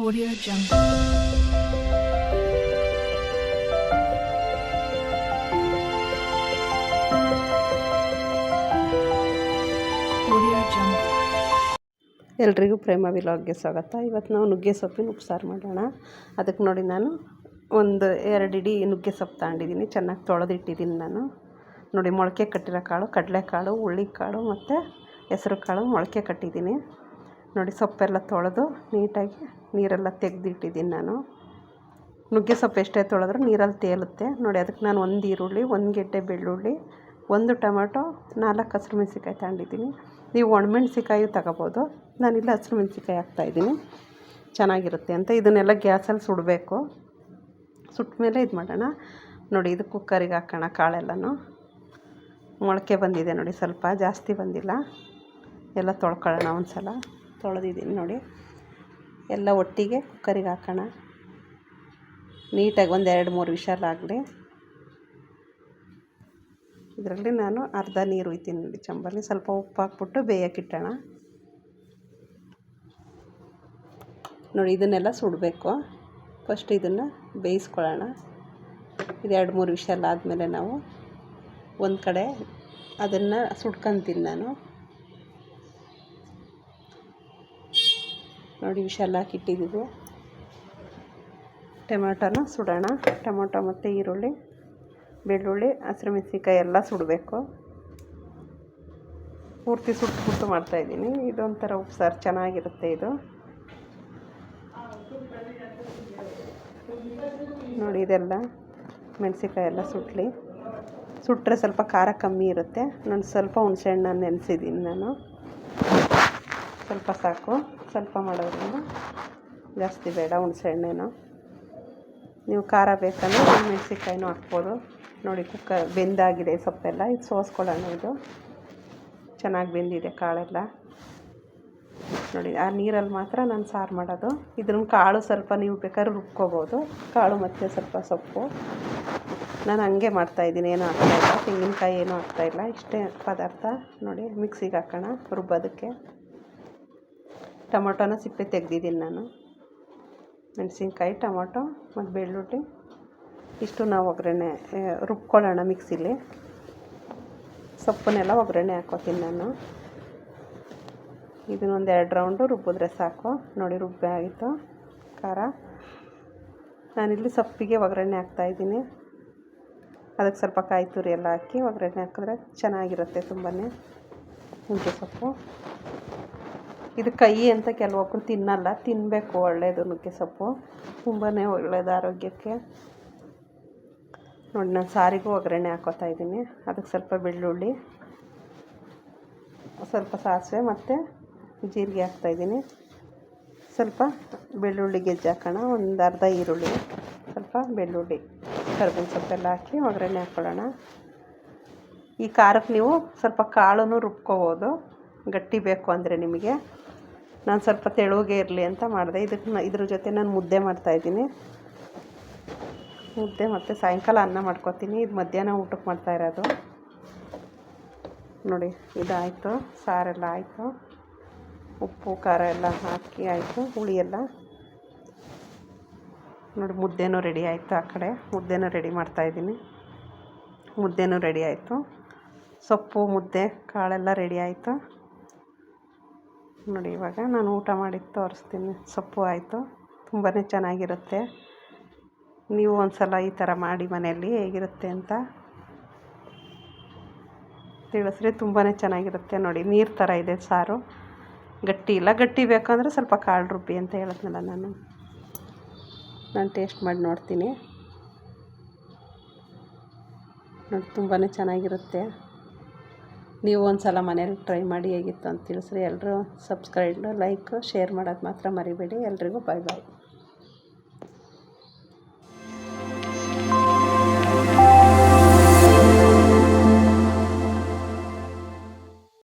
Audio Jungle. ಎಲ್ರಿಗೂ ಪ್ರೇಮ ವಿಲಾಗ್ಗೆ ಸ್ವಾಗತ. ಇವತ್ತು ನಾವು ನುಗ್ಗೆ ಸೊಪ್ಪಿನ ಉಪ್ಸಾರು ಮಾಡೋಣ. ಅದಕ್ಕೆ ನೋಡಿ ನಾನು ಒಂದು ಎರಡು ಇಡೀ ನುಗ್ಗೆ ಸೊಪ್ಪು ತಗೊಂಡಿದ್ದೀನಿ. ಚೆನ್ನಾಗಿ ತೊಳೆದಿಟ್ಟಿದ್ದೀನಿ ನಾನು. ನೋಡಿ ಮೊಳಕೆ ಕಟ್ಟಿರೋ ಕಾಳು, ಕಡಲೆಕಾಳು, ಹುಳ್ಳಿಕಾಳು ಮತ್ತು ಹೆಸರು ಕಾಳು ಮೊಳಕೆ ಕಟ್ಟಿದ್ದೀನಿ. ನೋಡಿ ಸೊಪ್ಪೆಲ್ಲ ತೊಳೆದು ನೀಟಾಗಿ ನೀರೆಲ್ಲ ತೆಗೆದಿಟ್ಟಿದ್ದೀನಿ ನಾನು. ನುಗ್ಗೆ ಸೊಪ್ಪು ಎಷ್ಟೇ ತೊಳೆದ್ರೂ ನೀರಲ್ಲಿ ತೇಲುತ್ತೆ. ನೋಡಿ, ಅದಕ್ಕೆ ನಾನು ಒಂದು ಈರುಳ್ಳಿ, ಒಂದು ಗೆಡ್ಡೆ ಬೆಳ್ಳುಳ್ಳಿ, ಒಂದು ಟೊಮೆಟೊ, ನಾಲ್ಕು ಹಸಿರು ಮೆಣಸಿಕಾಯಿ ತಗೊಂಡಿದ್ದೀನಿ. ನೀವು ಒಣಮೆಣ್ಸಿಕಾಯು ತಗೋಬೋದು. ನಾನಿಲ್ಲ ಹಸಿರು ಮೆಣಸಿಕಾಯಿ ಹಾಕ್ತಾಯಿದ್ದೀನಿ. ಚೆನ್ನಾಗಿರುತ್ತೆ ಅಂತ. ಇದನ್ನೆಲ್ಲ ಗ್ಯಾಸಲ್ಲಿ ಸುಡಬೇಕು. ಸುಟ್ಟ ಮೇಲೆ ಇದು ಮಾಡೋಣ. ನೋಡಿ, ಇದು ಕುಕ್ಕರಿಗೆ ಹಾಕೋಣ ಕಾಳೆಲ್ಲನೂ. ಮೊಳಕೆ ಬಂದಿದೆ ನೋಡಿ ಸ್ವಲ್ಪ, ಜಾಸ್ತಿ ಬಂದಿಲ್ಲ. ಎಲ್ಲ ತೊಳ್ಕೊಳ್ಳೋಣ ಒಂದು ಸಲ ತೊಳೆದಿದ್ದೀನಿ ನೋಡಿ. ಎಲ್ಲ ಒಟ್ಟಿಗೆ ಕುಕ್ಕರಿಗೆ ಹಾಕೋಣ. ನೀಟಾಗಿ ಒಂದು ಎರಡು ಮೂರು ವಿಷಾಲಾಗಲಿ ಇದರಲ್ಲಿ ನಾನು ಅರ್ಧ ನೀರು ಒಯ್ತೀನಿ ನೋಡಿ ಚಂಬಲ್ಲಿ. ಸ್ವಲ್ಪ ಉಪ್ಪು ಹಾಕ್ಬಿಟ್ಟು ಬೇಯಕ್ಕಿಟ್ಟೋಣ ನೋಡಿ, ಇದನ್ನೆಲ್ಲ ಸುಡಬೇಕು. ಫಸ್ಟ್ ಇದನ್ನು ಬೇಯಿಸ್ಕೊಳ್ಳೋಣ. ಇದು ಎರಡು ಮೂರು ವಿಷಲ್ ಆದಮೇಲೆ ನಾವು ಒಂದು ಕಡೆ ಅದನ್ನು ಸುಡ್ಕೊತೀನಿ ನಾನು. ನೋಡಿ ವಿಶಾಲ ಹಾಕಿಟ್ಟಿದ್ದೀವಿ. ಟೊಮೆಟೊನ ಸುಡೋಣ. ಟೊಮೊಟೊ ಮತ್ತು ಈರುಳ್ಳಿ, ಬೆಳ್ಳುಳ್ಳಿ, ಹಸಿರು ಮೆಣಸಿನ್ಕಾಯಿ ಎಲ್ಲ ಸುಡಬೇಕು. ಪೂರ್ತಿ ಸುಟ್ಬಿಟ್ಟು ಮಾಡ್ತಾಯಿದ್ದೀನಿ ಇದೊಂಥರ ಉಪ್ಸಾರು. ಚೆನ್ನಾಗಿರುತ್ತೆ ಇದು. ನೋಡಿ, ಇದೆಲ್ಲ ಮೆಣಸಿನ್ಕಾಯಿ ಎಲ್ಲ ಸುಟ್ಲಿ. ಸುಟ್ಟರೆ ಸ್ವಲ್ಪ ಖಾರ ಕಮ್ಮಿ ಇರುತ್ತೆ. ನಾನು ಸ್ವಲ್ಪ ಹುಣಸೆಹಣ್ಣ ನೆನೆಸಿದ್ದೀನಿ ನಾನು. ಸ್ವಲ್ಪ ಸಾಕು. ಸ್ವಲ್ಪ ಮಾಡೋದ್ರಿಂದ ಜಾಸ್ತಿ ಬೇಡ ಹುಣಸೆಹಣ್ಣೇನು. ನೀವು ಖಾರ ಬೇಕಂದರೆ ಮೆಣಸಿನ್ಕಾಯಿನೂ ಹಾಕ್ಬೋದು. ನೋಡಿ ಕುಕ್ಕರ್ ಬೆಂದಾಗಿದೆ ಸೊಪ್ಪೆಲ್ಲ. ಇದು ಸೋಸ್ಕೊಳ್ಳೋಣ ಇದು. ಚೆನ್ನಾಗಿ ಬೆಂದಿದೆ ಕಾಳೆಲ್ಲ. ನೋಡಿ, ಆ ನೀರಲ್ಲಿ ಮಾತ್ರ ನಾನು ಸಾರು ಮಾಡೋದು. ಇದ್ರನ್ನ ಕಾಳು ಸ್ವಲ್ಪ ನೀವು ಬೇಕಾದ್ರೆ ರುಬ್ಕೋಬೋದು. ಕಾಳು ಮತ್ತು ಸ್ವಲ್ಪ ಸೊಪ್ಪು. ನಾನು ಹಂಗೆ ಮಾಡ್ತಾಯಿದ್ದೀನಿ ಏನೂ ಹಾಕ್ತಾಯಿಲ್ಲ ತೆಂಗಿನಕಾಯಿ ಏನೂ ಹಾಕ್ತಾಯಿಲ್ಲ ಇಷ್ಟೇ ಪದಾರ್ಥ. ನೋಡಿ, ಮಿಕ್ಸಿಗೆ ಹಾಕೋಣ ರುಬ್ಬೋದಕ್ಕೆ. ಟೊಮೊಟೊನ ಸಿಪ್ಪೆ ತೆಗೆದಿದ್ದೀನಿ ನಾನು. ಮೆಣಸಿನ್ಕಾಯಿ, ಟೊಮೊಟೊ ಮತ್ತು ಬೆಳ್ಳುಳ್ಳಿ. ಇಷ್ಟು ನಾವು ಒಗ್ಗರಣೆ ರುಬ್ಕೊಳ್ಳೋಣ ಮಿಕ್ಸಿಲಿ. ಸೊಪ್ಪನ್ನೆಲ್ಲ ಒಗ್ಗರಣೆ ಹಾಕೋತೀನಿ ನಾನು. ಇದನ್ನೊಂದು ಎರಡು ರೌಂಡು ರುಬ್ಬಿದ್ರೆ ಸಾಕು. ನೋಡಿ, ರುಬ್ಬೆ ಆಗಿತ್ತು. ಖಾರ. ನಾನಿಲ್ಲಿ ಸೊಪ್ಪಿಗೆ ಒಗ್ಗರಣೆ ಹಾಕ್ತಾಯಿದ್ದೀನಿ ಅದಕ್ಕೆ ಸ್ವಲ್ಪ ಕಾಯಿ ತುರಿ ಎಲ್ಲ ಹಾಕಿ ಒಗ್ಗರಣೆ ಹಾಕಿದ್ರೆ ಚೆನ್ನಾಗಿರುತ್ತೆ ತುಂಬಾ ನುಗ್ಗೆ ಸೊಪ್ಪು. ಇದು ಕೈ ಅಂತ ಕೆಲವೊಬ್ಬರು ತಿನ್ನಲ್ಲ ತಿನ್ನಬೇಕು ಒಳ್ಳೆಯದು ನುಗ್ಗೆ ಸೊಪ್ಪು. ತುಂಬಾ ಒಳ್ಳೆಯದು ಆರೋಗ್ಯಕ್ಕೆ. ನೋಡಿ, ನಾನು ಸಾರಿಗೂ ಒಗ್ಗರಣೆ ಹಾಕೋತಾ ಇದ್ದೀನಿ. ಅದಕ್ಕೆ ಸ್ವಲ್ಪ ಬೆಳ್ಳುಳ್ಳಿ, ಸ್ವಲ್ಪ ಸಾಸಿವೆ ಮತ್ತು ಜೀರಿಗೆ ಹಾಕ್ತಾಯಿದ್ದೀನಿ ಸ್ವಲ್ಪ ಬೆಳ್ಳುಳ್ಳಿ ಗೆಜ್ಜೆ ಹಾಕೋಣ. ಒಂದು ಅರ್ಧ ಈರುಳ್ಳಿ, ಸ್ವಲ್ಪ ಬೆಳ್ಳುಳ್ಳಿ, ಕರ್ಬೇವಿನ ಸೊಪ್ಪೆಲ್ಲ ಹಾಕಿ ಒಗ್ಗರಣೆ ಹಾಕ್ಕೊಳ್ಳೋಣ ಈ ಖಾರಕ್ಕೆ ನೀವು ಸ್ವಲ್ಪ ಕಾಳನ್ನು ರುಬ್ಕೋಬೋದು. ಗಟ್ಟಿ ಬೇಕು ಅಂದರೆ ನಿಮಗೆ. ನಾನು ಸ್ವಲ್ಪ ತೆಳುಗೆ ಇರಲಿ ಅಂತ ಮಾಡಿದೆ. ಇದಕ್ಕೆ ಇದ್ರ ಜೊತೆ ನಾನು ಮುದ್ದೆ ಮಾಡ್ತಾಯಿದ್ದೀನಿ ಮುದ್ದೆ ಮತ್ತು ಸಾಯಂಕಾಲ ಅನ್ನ ಮಾಡ್ಕೊತೀನಿ. ಇದು ಮಧ್ಯಾಹ್ನ ಊಟಕ್ಕೆ ಮಾಡ್ತಾ ಇರೋದು. ನೋಡಿ, ಇದಾಯಿತು. ಸಾರೆಲ್ಲ ಆಯಿತು. ಉಪ್ಪು, ಖಾರ ಎಲ್ಲ ಹಾಕಿ ಆಯಿತು. ಹುಳಿ ಎಲ್ಲ. ನೋಡಿ, ಮುದ್ದೆನೂ ರೆಡಿ ಆಯಿತು ಆ ಕಡೆ. ಮುದ್ದೆನೂ ರೆಡಿ ಮಾಡ್ತಾಯಿದ್ದೀನಿ ಮುದ್ದೆನೂ ರೆಡಿ ಆಯಿತು. ಸೊಪ್ಪು, ಮುದ್ದೆ, ಕಾಳೆಲ್ಲ ರೆಡಿ ಆಯಿತು. ನೋಡಿ, ಇವಾಗ ನಾನು ಊಟ ಮಾಡಿ ತೋರಿಸ್ತೀನಿ. ಸೊಪ್ಪು ಆಯಿತು. ತುಂಬಾ ಚೆನ್ನಾಗಿರುತ್ತೆ. ನೀವು ಒಂದು ಸಲ ಈ ಥರ ಮಾಡಿ ಮನೆಯಲ್ಲಿ ಹೇಗಿರುತ್ತೆ ಅಂತ ತಿಳಿಸ್ರಿ. ತುಂಬಾ ಚೆನ್ನಾಗಿರುತ್ತೆ. ನೋಡಿ, ನೀರು ಥರ ಇದೆ ಸಾರು. ಗಟ್ಟಿ ಇಲ್ಲ. ಗಟ್ಟಿ ಬೇಕಂದರೆ ಸ್ವಲ್ಪ ಕಾಳು ರುಬ್ಬಿ ಅಂತ ಹೇಳಿದ್ನಲ್ಲ ನಾನು. ನಾನು ಟೇಸ್ಟ್ ಮಾಡಿ ನೋಡ್ತೀನಿ. ನೋಡಿ ತುಂಬಾ ಚೆನ್ನಾಗಿರುತ್ತೆ. ನೀವು ಒಂದು ಸಲ ಮನೇಲಿ ಟ್ರೈ ಮಾಡಿ ಹೇಗಿತ್ತು ಅಂತ ತಿಳಿಸ್ರಿ. ಎಲ್ಲರೂ ಸಬ್ಸ್ಕ್ರೈಬ್, ಲೈಕ್, ಶೇರ್ ಮಾಡೋದು ಮಾತ್ರ ಮರಿಬೇಡಿ. ಎಲ್ರಿಗೂ ಬಾಯ್ ಬಾಯ್.